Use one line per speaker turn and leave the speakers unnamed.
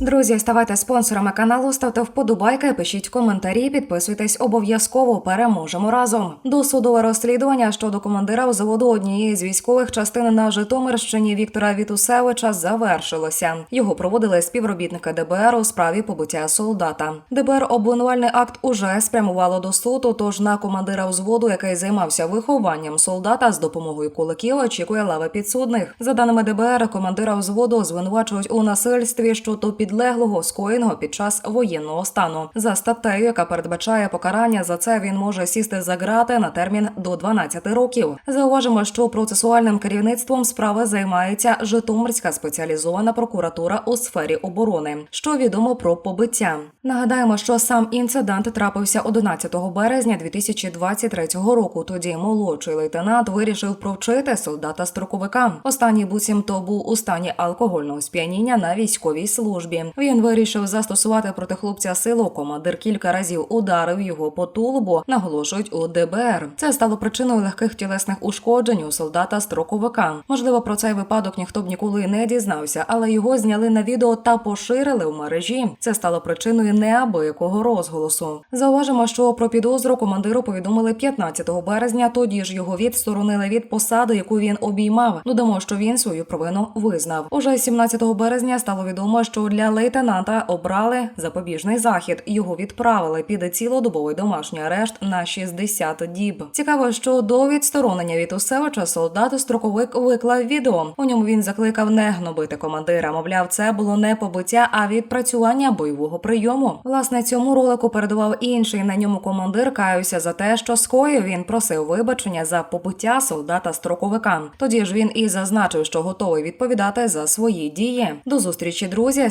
Друзі, ставайте спонсорами каналу, ставте вподобайки, пишіть коментарі, підписуйтесь обов'язково. Переможемо разом. Досудове розслідування щодо командира взводу однієї з військових частин на Житомирщині Віктора Вітусевича завершилося. Його проводили співробітники ДБР у справі побиття солдата. ДБР обвинувальний акт уже спрямувало до суду. Тож на командира взводу, який займався вихованням солдата з допомогою кулаків, очікує лави підсудних. За даними ДБР, командира взводу звинувачують у насильстві щодо підлеглого скоєного під час воєнного стану. За статтею, яка передбачає покарання за це, він може сісти за ґрати на термін до 12 років. Зауважимо, що процесуальним керівництвом справи займається Житомирська спеціалізована прокуратура у сфері оборони. Що відомо про побиття? Нагадаємо, що сам інцидент трапився 11 березня 2023 року. Тоді молодший лейтенант вирішив провчити солдата строковика. Останній буцімто був у стані алкогольного сп'яніння на військовій службі. Він вирішив застосувати проти хлопця силу. Командир кілька разів ударив його по тулубу. Наголошують у ДБР. Це стало причиною легких тілесних ушкоджень у солдата строковика. Можливо, про цей випадок ніхто б ніколи не дізнався, але його зняли на відео та поширили в мережі. Це стало причиною неабиякого розголосу. Зауважимо, що про підозру командиру повідомили 15 березня. Тоді ж його відсторонили від посади, яку він обіймав. Додамо, що він свою провину визнав. Уже 17 березня стало відомо, що для лейтенанта обрали запобіжний захід. Його відправили під цілодобовий домашній арешт на 60 діб. Цікаво, що до відсторонення від Усевича солдат строковик виклав відео. У ньому він закликав не гнобити командира. Мовляв, це було не побиття, а відпрацювання бойового прийому. Власне, цьому ролику передавав інший на ньому командир. Каюся за те, що скоїв він просив вибачення за побиття солдата строковика. Тоді ж він і зазначив, що готовий відповідати за свої дії. До зустрічі, друзі.